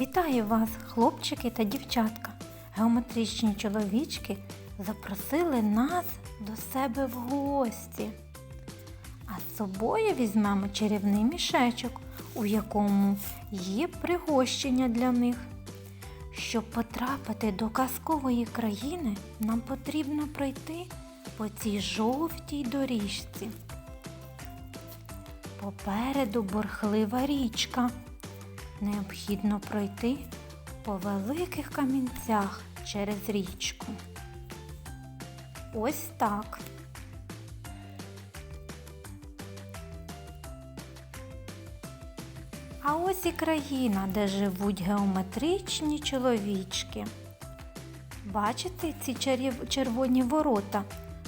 Вітаю вас, хлопчики та дівчатка. Геометричні чоловічки запросили нас до себе в гості. А з собою візьмемо чарівний мішечок, у якому є пригощення для них. Щоб потрапити до казкової країни, нам потрібно пройти по цій жовтій доріжці. Попереду борхлива річка. Необхідно пройти по великих камінцях через річку. Ось так. А ось і країна, де живуть геометричні чоловічки. Бачите ці червоні ворота?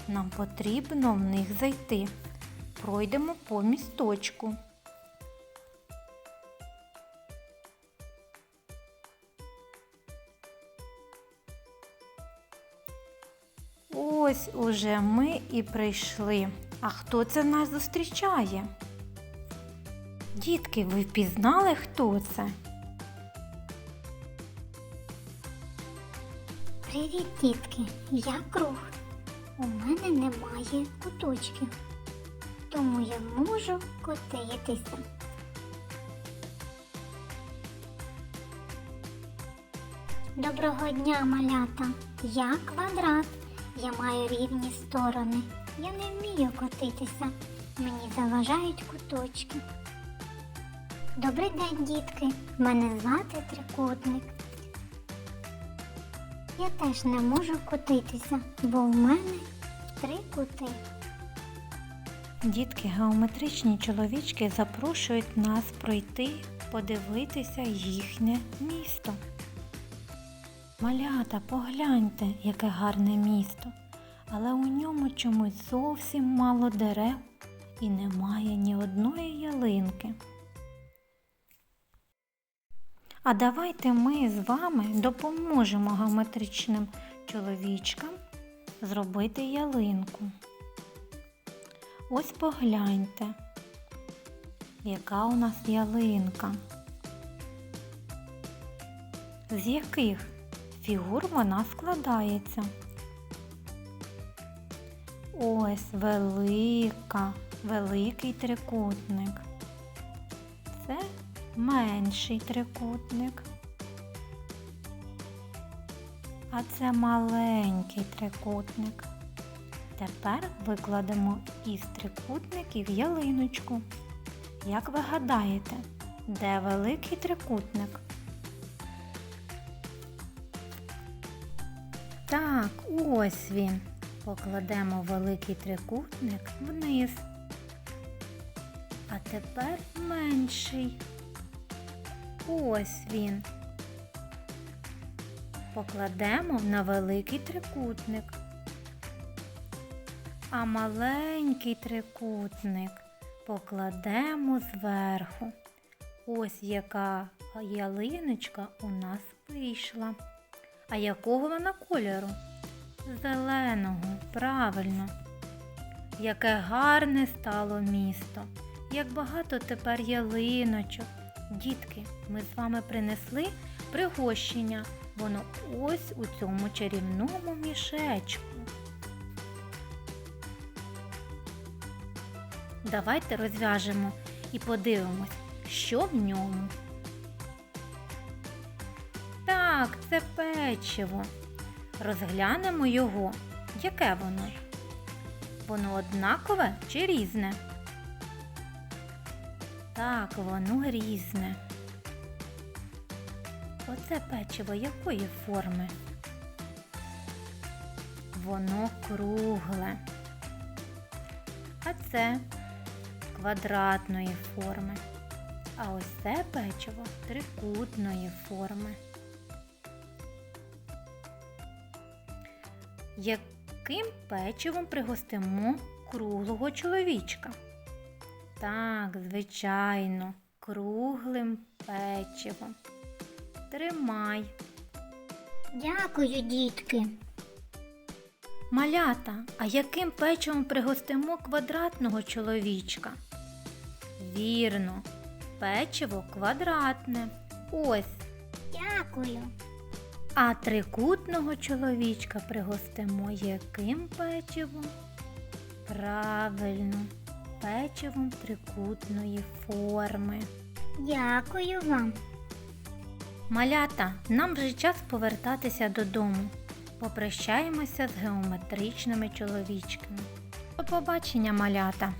Нам потрібно в них зайти. Пройдемо по місточку. Ось уже ми і прийшли. А хто це нас зустрічає? Дітки, ви впізнали, хто це? Привіт, дітки! Я круг. У мене немає куточків, тому я можу котитися. Доброго дня, малята! Я квадрат. Я маю рівні сторони. Я не вмію котитися. Мені заважають куточки. Добрий день, дітки! Мене звати трикутник. Я теж не можу котитися, бо в мене три кути. Дітки, геометричні чоловічки запрошують нас пройти, подивитися їхнє місто. Малята, погляньте, яке гарне місто, але у ньому чомусь зовсім мало дерев і немає ні одної ялинки. А давайте ми з вами допоможемо геометричним чоловічкам зробити ялинку. Ось погляньте, яка у нас ялинка. З яких фігур вона складається? Ось велика, великий трикутник. Це менший трикутник. А це маленький трикутник. Тепер викладемо із трикутників ялиночку. Як ви гадаєте, де великий трикутник? Так, ось він. Покладемо великий трикутник вниз. А тепер менший. Ось він. Покладемо на великий трикутник. А маленький трикутник покладемо зверху. Ось яка ялиночка у нас вийшла. А якого вона кольору? Зеленого, правильно. Яке гарне стало місто. Як багато тепер ялиночок. Дітки, ми з вами принесли пригощення. Воно ось у цьому чарівному мішечку. Давайте розв'яжемо і подивимось, що в ньому. Так, це печиво. Розглянемо його. Яке воно? Воно однакове чи різне? Так, воно різне. Оце печиво якої форми? Воно кругле. А це квадратної форми. А ось це печиво трикутної форми. Яким печивом пригостимо круглого чоловічка? Так, звичайно, круглим печивом. Тримай. Дякую, дітки. Малята, а яким печивом пригостимо квадратного чоловічка? Вірно, печиво квадратне. Ось Дякую. А трикутного чоловічка пригостимо яким печивом? Правильно, печивом трикутної форми. Дякую вам. Малята, нам вже час повертатися додому. Попрощаємося з геометричними чоловічками. До побачення, малята!